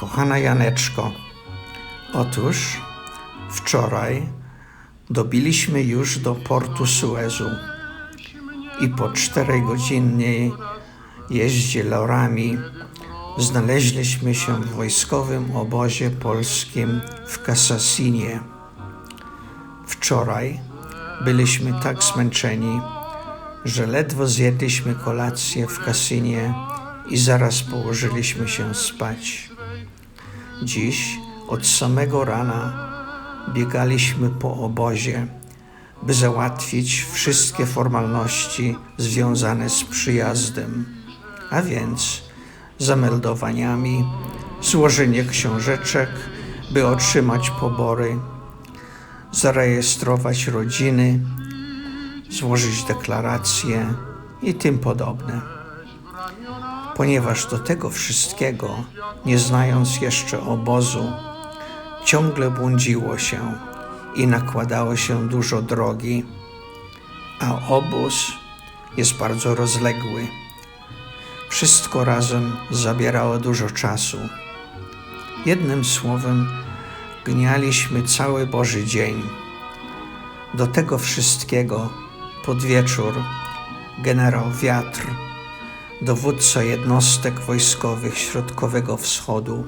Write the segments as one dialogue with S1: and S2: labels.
S1: Kochana Janeczko, otóż wczoraj dobiliśmy już do portu Suezu i po czterogodzinnej jeździe lorami znaleźliśmy się w wojskowym obozie polskim w Casasinie. Wczoraj byliśmy tak zmęczeni, że ledwo zjedliśmy kolację w kasynie i zaraz położyliśmy się spać. Dziś od samego rana biegaliśmy po obozie, by załatwić wszystkie formalności związane z przyjazdem, a więc zameldowaniami, złożenie książeczek, by otrzymać pobory, zarejestrować rodziny, złożyć deklaracje i tym podobne. Ponieważ do tego wszystkiego, nie znając jeszcze obozu, ciągle błądziło się i nakładało się dużo drogi, a obóz jest bardzo rozległy. Wszystko razem zabierało dużo czasu. Jednym słowem, gnialiśmy cały Boży dzień. Do tego wszystkiego pod wieczór generał Wiatr, dowódca jednostek wojskowych Środkowego Wschodu,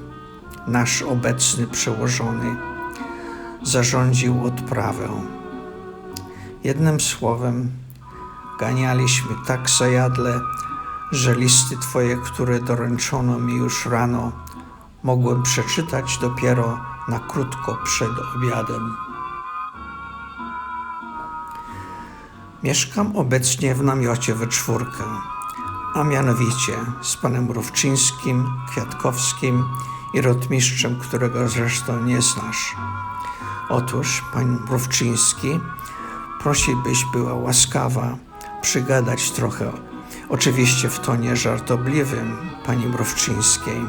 S1: nasz obecny przełożony, zarządził odprawę. Jednym słowem, ganialiśmy tak zajadle, że listy Twoje, które doręczono mi już rano, mogłem przeczytać dopiero na krótko przed obiadem. Mieszkam obecnie w namiocie we czwórkę, a mianowicie z panem Rówczyńskim, Kwiatkowskim i rotmistrzem, którego zresztą nie znasz. Otóż pan Rówczyński prosi, byś była łaskawa przygadać trochę, oczywiście w tonie żartobliwym pani Mrówczyńskiej,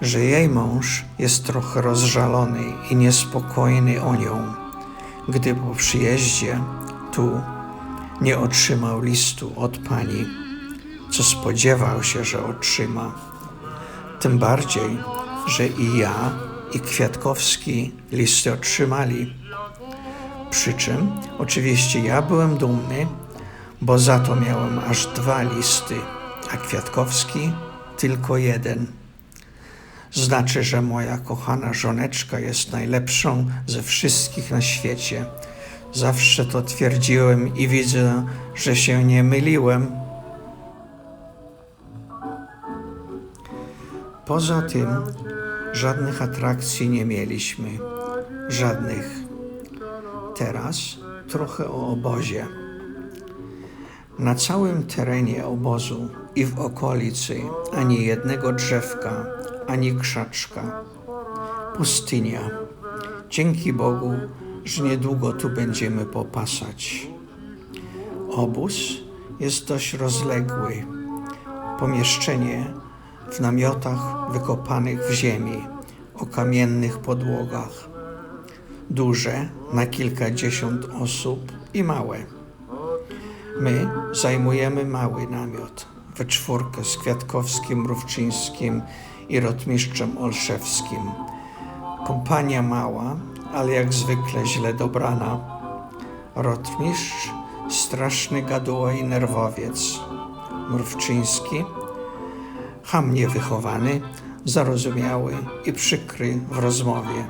S1: że jej mąż jest trochę rozżalony i niespokojny o nią, gdy po przyjeździe tu nie otrzymał listu od pani, co spodziewał się, że otrzyma. Tym bardziej, że i ja, i Kwiatkowski listy otrzymali. Przy czym oczywiście ja byłem dumny, bo za to miałem aż dwa listy, a Kwiatkowski tylko jeden. Znaczy, że moja kochana żoneczka jest najlepszą ze wszystkich na świecie. Zawsze to twierdziłem i widzę, że się nie myliłem. Poza tym żadnych atrakcji nie mieliśmy. Żadnych. Teraz trochę o obozie. Na całym terenie obozu i w okolicy ani jednego drzewka, ani krzaczka. Pustynia. Dzięki Bogu, że niedługo tu będziemy popasać. Obóz jest dość rozległy. Pomieszczenie w namiotach wykopanych w ziemi, o kamiennych podłogach. Duże na kilkadziesiąt osób i małe. My zajmujemy mały namiot we czwórkę z Kwiatkowskim, Rówczyńskim i rotmistrzem Olszewskim. Kompania mała, ale jak zwykle źle dobrana. Rotmistrz straszny gaduła i nerwowiec. Mrówczyński hamnie wychowany, zarozumiały i przykry w rozmowie.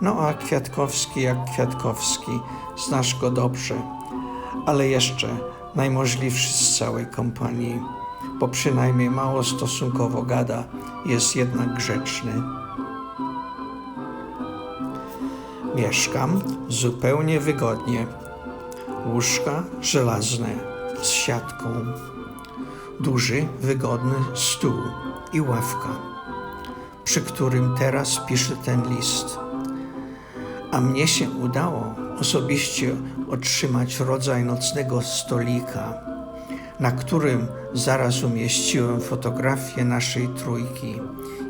S1: No a Kwiatkowski jak Kwiatkowski, znasz go dobrze, ale jeszcze najmożliwszy z całej kompanii, bo przynajmniej mało stosunkowo gada, jest jednak grzeczny. Mieszkam zupełnie wygodnie. Łóżka żelazne z siatką. Duży, wygodny stół i ławka, przy którym teraz piszę ten list. A mnie się udało osobiście otrzymać rodzaj nocnego stolika, na którym zaraz umieściłem fotografię naszej trójki.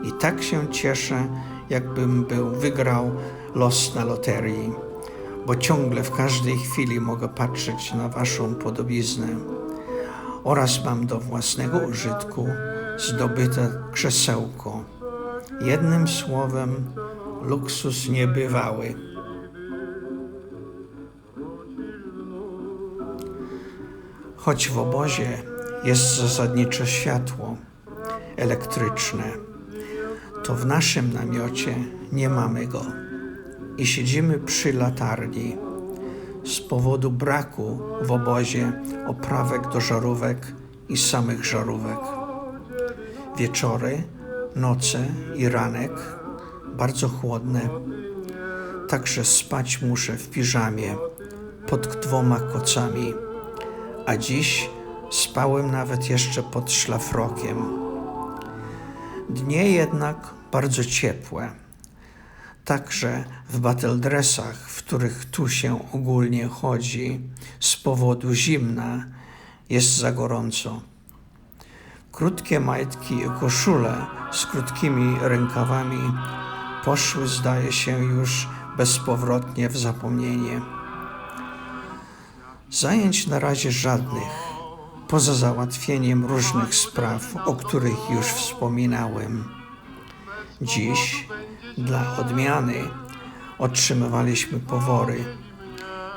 S1: I tak się cieszę, jakbym był wygrał los na loterii, bo ciągle w każdej chwili mogę patrzeć na waszą podobiznę. Oraz mam do własnego użytku zdobyte krzesełko, Jednym słowem, luksus niebywały. Choć w obozie jest zasadniczo światło elektryczne, to w naszym namiocie nie mamy go i siedzimy przy latarni z powodu braku w obozie oprawek do żarówek i samych żarówek. Wieczory, noce i ranek bardzo chłodne, także spać muszę w piżamie pod dwoma kocami, a dziś spałem nawet jeszcze pod szlafrokiem. Dnie jednak bardzo ciepłe także w battle dressach, w których tu się ogólnie chodzi, z powodu zimna jest za gorąco. Krótkie majtki i koszule z krótkimi rękawami poszły, zdaje się, już bezpowrotnie w zapomnienie. Zajęć na razie żadnych, poza załatwieniem różnych spraw, o których już wspominałem. Dziś dla odmiany otrzymywaliśmy powory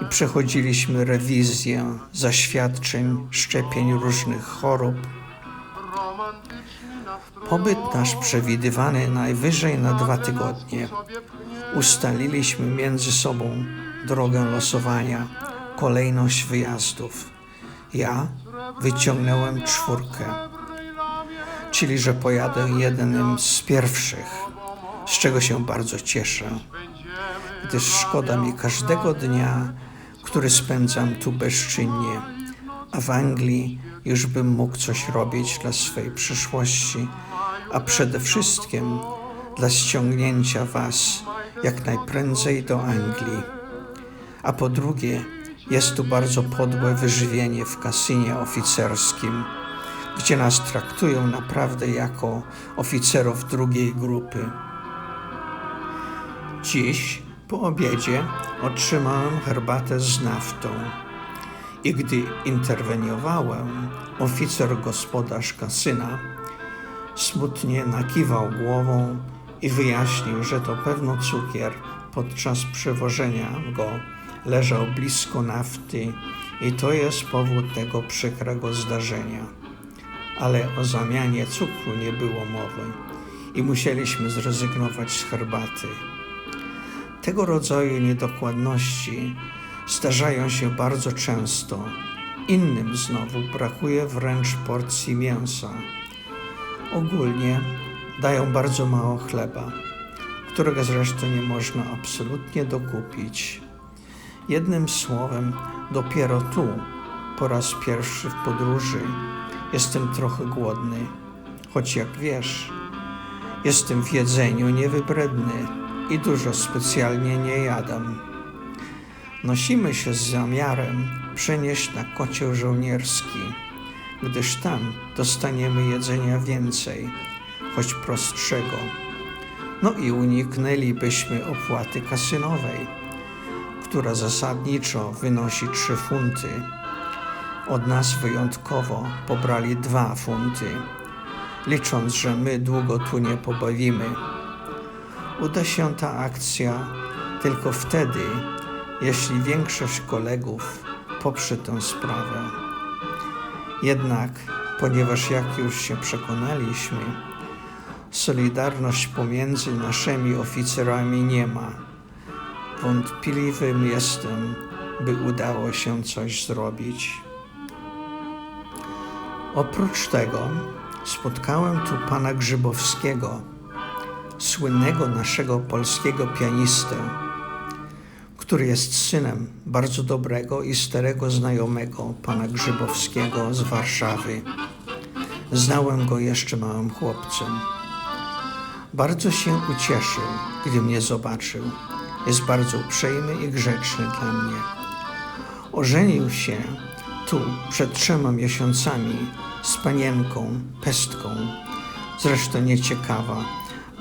S1: i przechodziliśmy rewizję zaświadczeń szczepień różnych chorób. Pobyt nasz przewidywany najwyżej na dwa tygodnie. Ustaliliśmy między sobą drogę losowania, kolejność wyjazdów. Ja wyciągnąłem czwórkę, czyli że pojadę jednym z pierwszych z czego się bardzo cieszę, gdyż szkoda mi każdego dnia, który spędzam tu bezczynnie, a w Anglii już bym mógł coś robić dla swej przyszłości, a przede wszystkim dla ściągnięcia Was jak najprędzej do Anglii. A po drugie, jest tu bardzo podłe wyżywienie w kasynie oficerskim, gdzie nas traktują naprawdę jako oficerów drugiej grupy. Dziś po obiedzie otrzymałem herbatę z naftą i gdy interweniowałem, oficer gospodarz kasyna smutnie nakiwał głową i wyjaśnił, że to pewno cukier podczas przewożenia go leżał blisko nafty i to jest powód tego przykrego zdarzenia. Ale o zamianie cukru nie było mowy i musieliśmy zrezygnować z herbaty. Tego rodzaju niedokładności zdarzają się bardzo często. Innym znowu brakuje wręcz porcji mięsa. Ogólnie dają bardzo mało chleba, którego zresztą nie można absolutnie dokupić. Jednym słowem, dopiero tu, po raz pierwszy w podróży, jestem trochę głodny, choć jak wiesz, jestem w jedzeniu niewybredny i dużo specjalnie nie jadam. Nosimy się z zamiarem przenieść na kocioł żołnierski, gdyż tam dostaniemy jedzenia więcej, choć prostszego. No i uniknęlibyśmy opłaty kasynowej, która zasadniczo wynosi 3 funty. Od nas wyjątkowo pobrali 2 funty, licząc, że my długo tu nie pobawimy uda się ta akcja tylko wtedy, jeśli większość kolegów poprze tę sprawę. Jednak, ponieważ jak już się przekonaliśmy, solidarność pomiędzy naszymi oficerami nie ma, wątpliwym jestem, by udało się coś zrobić. Oprócz tego spotkałem tu pana Grzybowskiego, słynnego naszego polskiego pianistę, który jest synem bardzo dobrego i starego znajomego pana Grzybowskiego z Warszawy. Znałem go jeszcze małym chłopcem. Bardzo się ucieszył, gdy mnie zobaczył. Jest bardzo uprzejmy i grzeczny dla mnie. Ożenił się tu przed trzema miesiącami z panienką, pestką, zresztą nieciekawa,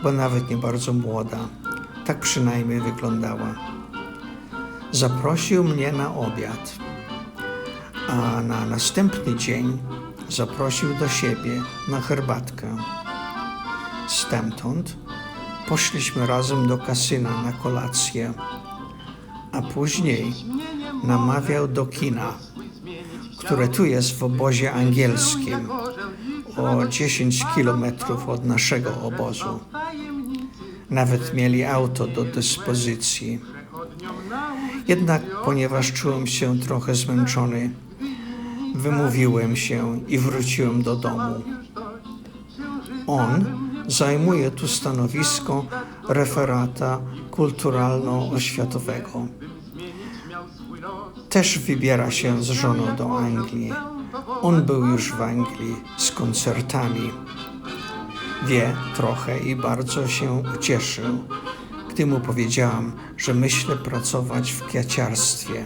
S1: bo nawet nie bardzo młoda. Tak przynajmniej wyglądała. Zaprosił mnie na obiad, a na następny dzień zaprosił do siebie na herbatkę. Stamtąd poszliśmy razem do kasyna na kolację, a później namawiał do kina, które tu jest w obozie angielskim, o 10 kilometrów od naszego obozu. Nawet mieli auto do dyspozycji. Jednak ponieważ czułem się trochę zmęczony, wymówiłem się i wróciłem do domu. On zajmuje tu stanowisko referata kulturalno-oświatowego. Też wybiera się z żoną do Anglii. On był już w Anglii z koncertami. Wie trochę i bardzo się ucieszył, gdy mu powiedziałam, że myślę pracować w kwiaciarstwie.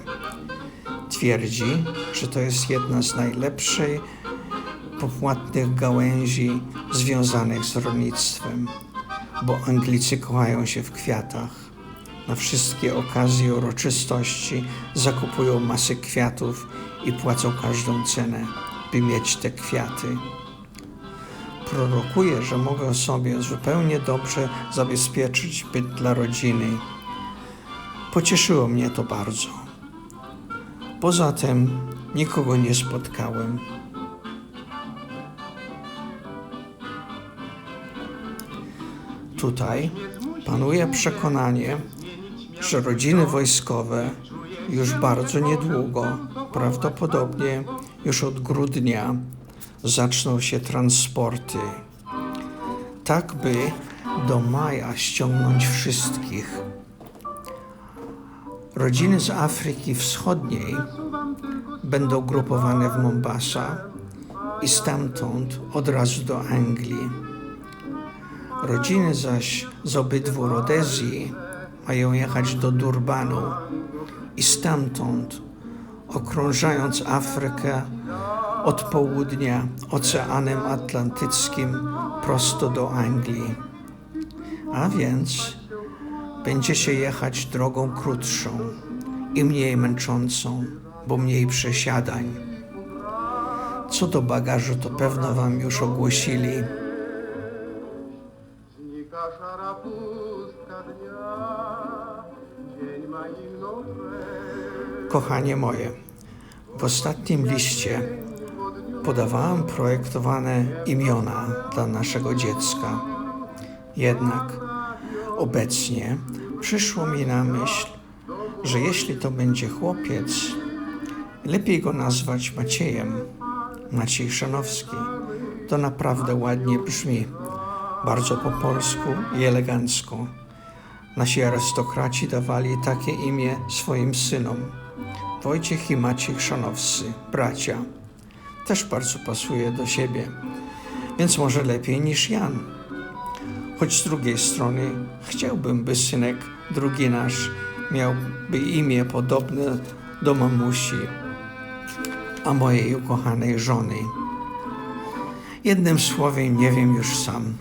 S1: Twierdzi, że to jest jedna z najlepszych popłatnych gałęzi związanych z rolnictwem, bo Anglicy kochają się w kwiatach. Na wszystkie okazje uroczystości zakupują masy kwiatów i płacą każdą cenę, by mieć te kwiaty. Prorokuję, że mogę sobie zupełnie dobrze zabezpieczyć byt dla rodziny. Pocieszyło mnie to bardzo. Poza tym nikogo nie spotkałem. Tutaj panuje przekonanie, że rodziny wojskowe już bardzo niedługo, prawdopodobnie już od grudnia, zaczną się transporty. Tak by do maja ściągnąć wszystkich. Rodziny z Afryki Wschodniej będą grupowane w Mombasa i stamtąd od razu do Anglii. Rodziny zaś z obydwu Rodezji mają jechać do Durbanu i stamtąd, okrążając Afrykę od południa Oceanem Atlantyckim prosto do Anglii. A więc będziecie jechać drogą krótszą i mniej męczącą, bo mniej przesiadań. Co do bagażu, to pewno wam już ogłosili. Kochanie moje, w ostatnim liście podawałem projektowane imiona dla naszego dziecka. Jednak obecnie przyszło mi na myśl, że jeśli to będzie chłopiec, lepiej go nazwać Maciejem. Maciej Szanowski. To naprawdę ładnie brzmi. Bardzo po polsku i elegancko. Nasi arystokraci dawali takie imię swoim synom. Wojciech i Maciej Chrzanowscy, bracia. Też bardzo pasuje do siebie, więc może lepiej niż Jan. Choć z drugiej strony chciałbym, by synek drugi nasz miałby imię podobne do mamusi, a mojej ukochanej żony. Jednym słowem nie wiem już sam.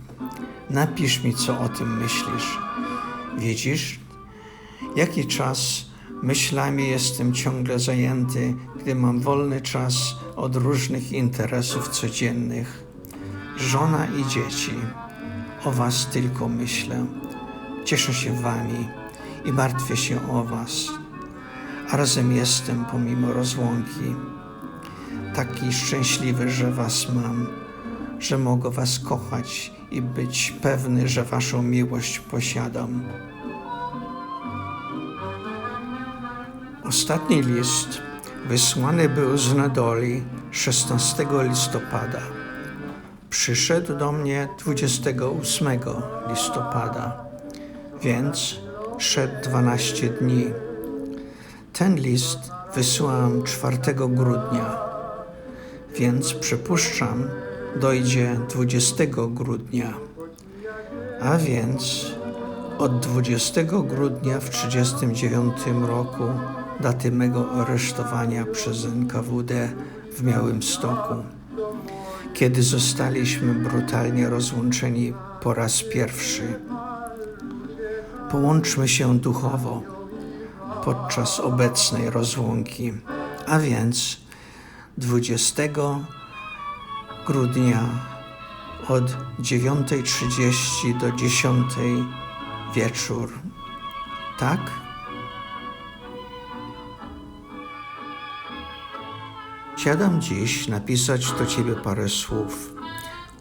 S1: Napisz mi, co o tym myślisz. Widzisz, jaki czas myślami jestem ciągle zajęty, gdy mam wolny czas od różnych interesów codziennych. Żona i dzieci. O was tylko myślę. Cieszę się wami i martwię się o was. A razem jestem pomimo rozłąki. Taki szczęśliwy, że was mam, że mogę was kochać i być pewny, że waszą miłość posiadam. Ostatni list wysłany był z Nadoli 16 listopada. Przyszedł do mnie 28 listopada, więc szedł 12 dni. Ten list wysłałem 4 grudnia, więc przypuszczam, dojdzie 20 grudnia. A więc od 20 grudnia w 1939 roku, daty mego aresztowania przez NKWD w Białymstoku, kiedy zostaliśmy brutalnie rozłączeni po raz pierwszy. Połączmy się duchowo podczas obecnej rozłąki, a więc 20 grudnia od 9.30 do 10 wieczór. Tak? Siadam dziś napisać do Ciebie parę słów,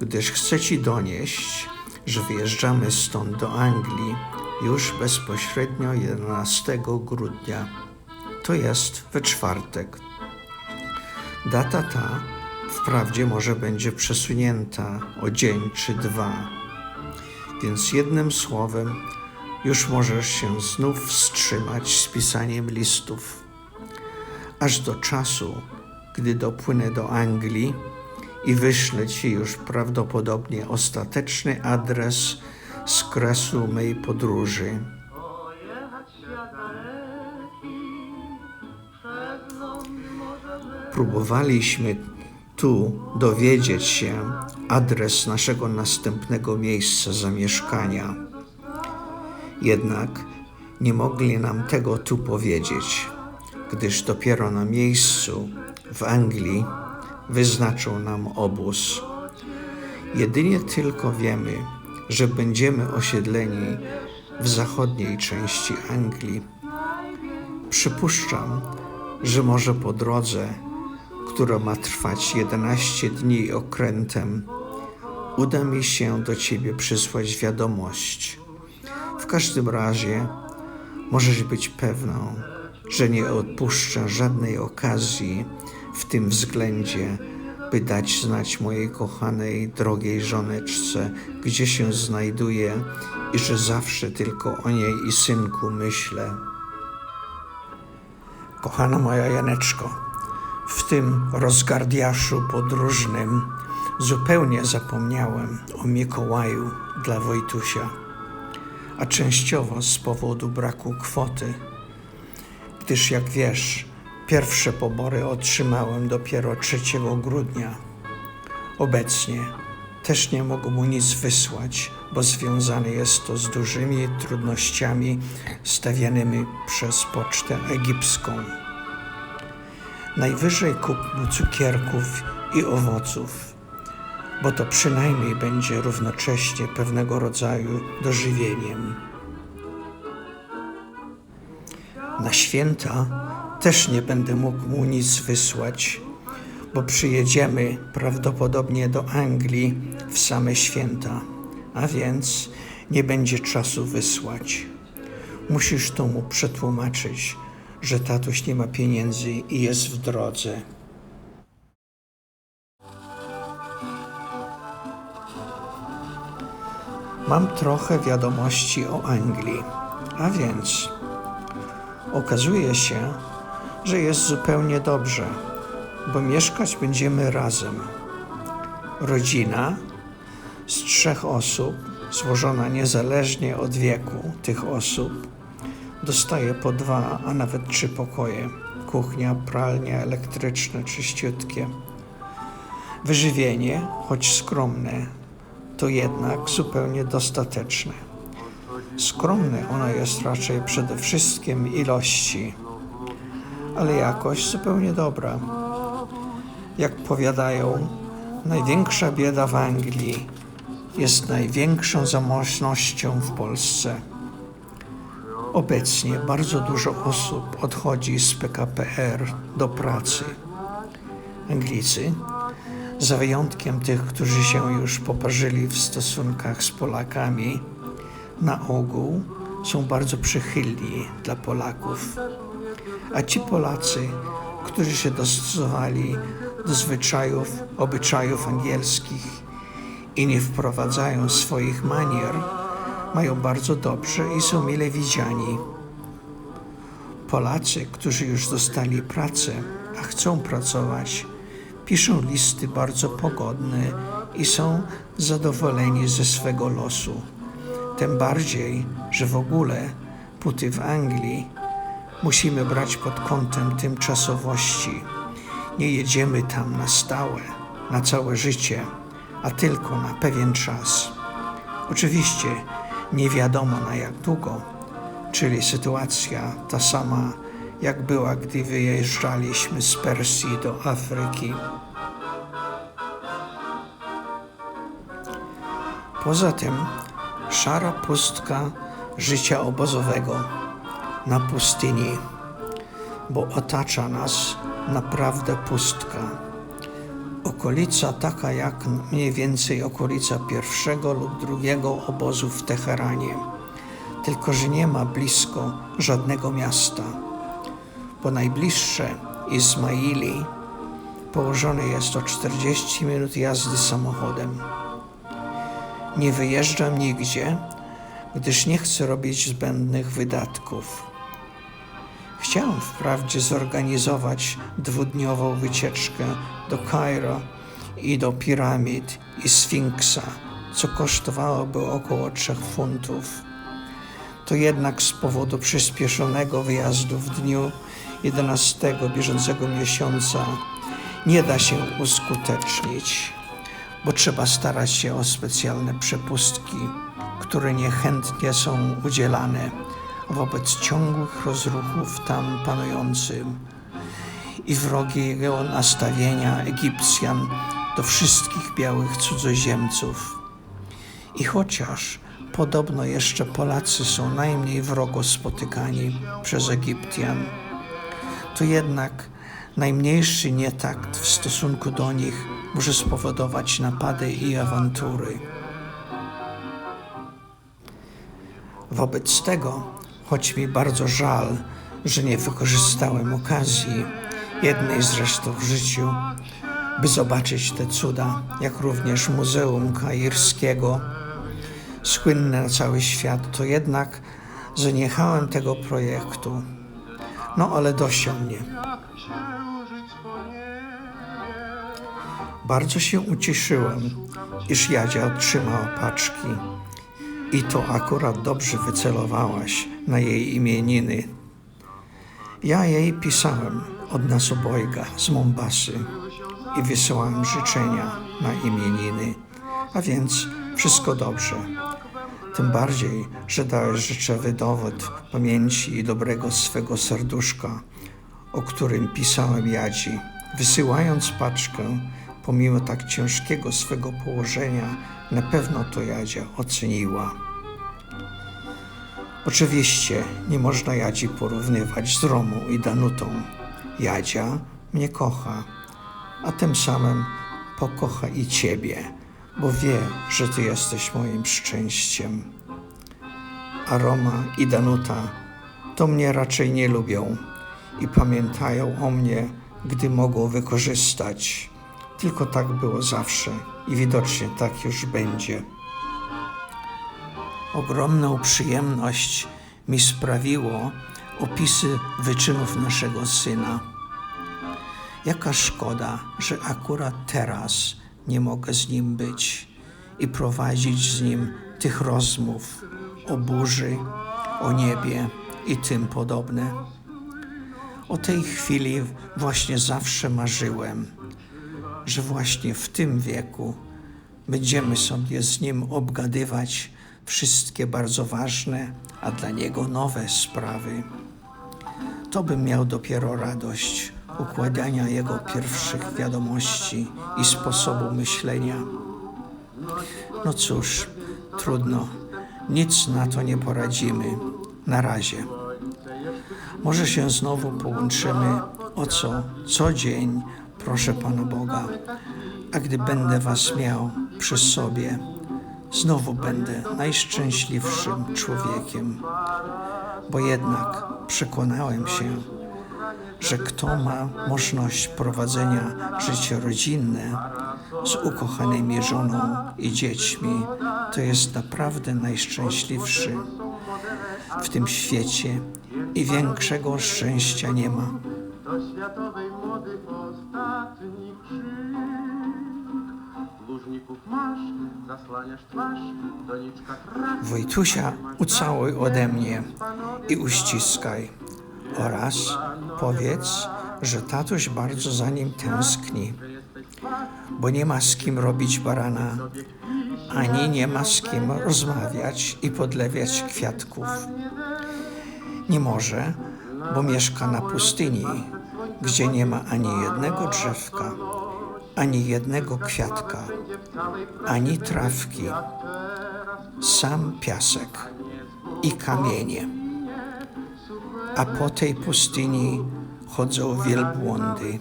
S1: gdyż chcę Ci donieść, że wyjeżdżamy stąd do Anglii już bezpośrednio 11 grudnia. To jest we czwartek. Data ta wprawdzie może będzie przesunięta o dzień czy dwa, więc jednym słowem już możesz się znów wstrzymać z pisaniem listów, aż do czasu, gdy dopłynę do Anglii i wyślę Ci już prawdopodobnie ostateczny adres z kresu mej podróży. Próbowaliśmy tu dowiedzieć się adres naszego następnego miejsca zamieszkania. Jednak nie mogli nam tego tu powiedzieć, gdyż dopiero na miejscu w Anglii wyznaczą nam obóz. Jedynie tylko wiemy, że będziemy osiedleni w zachodniej części Anglii. Przypuszczam, że może po drodze, która ma trwać 11 dni okrętem, uda mi się do Ciebie przysłać wiadomość. W każdym razie możesz być pewną, że nie odpuszczę żadnej okazji w tym względzie, by dać znać mojej kochanej, drogiej żoneczce, gdzie się znajduje i że zawsze tylko o niej i synku myślę. Kochana moja Janeczko, w tym rozgardiaszu podróżnym zupełnie zapomniałem o Mikołaju dla Wojtusia, a częściowo z powodu braku kwoty, gdyż jak wiesz, pierwsze pobory otrzymałem dopiero 3 grudnia. Obecnie też nie mogę mu nic wysłać, bo związane jest to z dużymi trudnościami stawianymi przez pocztę egipską. Najwyżej kup mu cukierków i owoców, bo to przynajmniej będzie równocześnie pewnego rodzaju dożywieniem. Na święta też nie będę mógł mu nic wysłać, bo przyjedziemy prawdopodobnie do Anglii w same święta, a więc nie będzie czasu wysłać. Musisz to mu przetłumaczyć, że tatuś nie ma pieniędzy i jest w drodze. Mam trochę wiadomości o Anglii, a więc okazuje się, że jest zupełnie dobrze, bo mieszkać będziemy razem. Rodzina z trzech osób, złożona niezależnie od wieku tych osób, dostaje po dwa, a nawet trzy pokoje. Kuchnia, pralnia elektryczne, czyściutkie. Wyżywienie, choć skromne, to jednak zupełnie dostateczne. Skromne ono jest raczej przede wszystkim ilości, ale jakość zupełnie dobra. Jak powiadają, największa bieda w Anglii jest największą zamożnością w Polsce. Obecnie bardzo dużo osób odchodzi z PKPR do pracy. Anglicy, za wyjątkiem tych, którzy się już poparzyli w stosunkach z Polakami, na ogół są bardzo przychylni dla Polaków. A ci Polacy, którzy się dostosowali do zwyczajów, obyczajów angielskich i nie wprowadzają swoich manier, mają bardzo dobrze i są mile widziani. Polacy, którzy już dostali pracę, a chcą pracować, piszą listy bardzo pogodne i są zadowoleni ze swego losu. Tym bardziej, że w ogóle póty w Anglii musimy brać pod kątem tymczasowości. Nie jedziemy tam na stałe, na całe życie, a tylko na pewien czas. Oczywiście nie wiadomo na jak długo, czyli sytuacja ta sama, jak była, gdy wyjeżdżaliśmy z Persji do Afryki. Poza tym szara pustka życia obozowego na pustyni, bo otacza nas naprawdę pustka. Okolica taka jak mniej więcej okolica pierwszego lub drugiego obozu w Teheranie, tylko że nie ma blisko żadnego miasta, bo najbliższe Izmaili położone jest o 40 minut jazdy samochodem. Nie wyjeżdżam nigdzie, gdyż nie chcę robić zbędnych wydatków. Chciałem wprawdzie zorganizować dwudniową wycieczkę do Kairo i do piramid i Sfinksa, co kosztowałoby około trzech funtów. To jednak z powodu przyspieszonego wyjazdu w dniu 11 bieżącego miesiąca nie da się uskutecznić, bo trzeba starać się o specjalne przepustki, które niechętnie są udzielane wobec ciągłych rozruchów tam panującym i wrogiego nastawienia Egipcjan do wszystkich białych cudzoziemców. I chociaż podobno jeszcze Polacy są najmniej wrogo spotykani przez Egiptian, to jednak najmniejszy nietakt w stosunku do nich może spowodować napady i awantury. Wobec tego, choć mi bardzo żal, że nie wykorzystałem okazji, jednej zresztą w życiu, by zobaczyć te cuda, jak również Muzeum Kairskiego, słynne na cały świat, to jednak zaniechałem tego projektu. No ale dosiął mnie. Bardzo się ucieszyłem, iż Jadzia otrzymała paczki. I to akurat dobrze wycelowałaś na jej imieniny. Ja jej pisałem od nas obojga z Mombasy i wysyłałem życzenia na imieniny, a więc wszystko dobrze. Tym bardziej, że dałeś rzeczowy dowód pamięci i dobrego swego serduszka, o którym pisałem Jadzi. Wysyłając paczkę, pomimo tak ciężkiego swego położenia, na pewno to Jadzia oceniła. Oczywiście nie można Jadzi porównywać z Romą i Danutą. Jadzia mnie kocha, a tym samym pokocha i Ciebie, bo wie, że Ty jesteś moim szczęściem. A Roma i Danuta to mnie raczej nie lubią i pamiętają o mnie, gdy mogą wykorzystać. Tylko tak było zawsze i widocznie tak już będzie. Ogromną przyjemność mi sprawiło opisy wyczynów naszego syna. Jaka szkoda, że akurat teraz nie mogę z nim być i prowadzić z nim tych rozmów o burzy, o niebie i tym podobne. O tej chwili właśnie zawsze marzyłem, że właśnie w tym wieku będziemy sobie z nim obgadywać wszystkie bardzo ważne, a dla niego nowe sprawy. To bym miał dopiero radość układania jego pierwszych wiadomości i sposobu myślenia. No cóż, trudno, nic na to nie poradzimy. Na razie. Może się znowu połączymy o co, co dzień, proszę Pana Boga. A gdy będę Was miał przy sobie, znowu będę najszczęśliwszym człowiekiem. Bo jednak przekonałem się, że kto ma możliwość prowadzenia życia rodzinne z ukochanymi żoną i dziećmi, to jest naprawdę najszczęśliwszy w tym świecie i większego szczęścia nie ma. Wojtusia ucałuj ode mnie i uściskaj. Oraz powiedz, że tatuś bardzo za nim tęskni, bo nie ma z kim robić barana, ani nie ma z kim rozmawiać i podlewiać kwiatków. Nie może, bo mieszka na pustyni, gdzie nie ma ani jednego drzewka, ani jednego kwiatka, ani trawki, sam piasek. i kamienie. A po tej pustyni chodzą wielbłądy,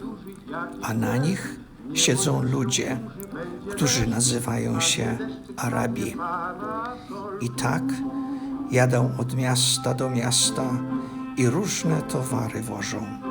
S1: a na nich siedzą ludzie, którzy nazywają się Arabi. I tak jadą od miasta do miasta i różne towary wożą.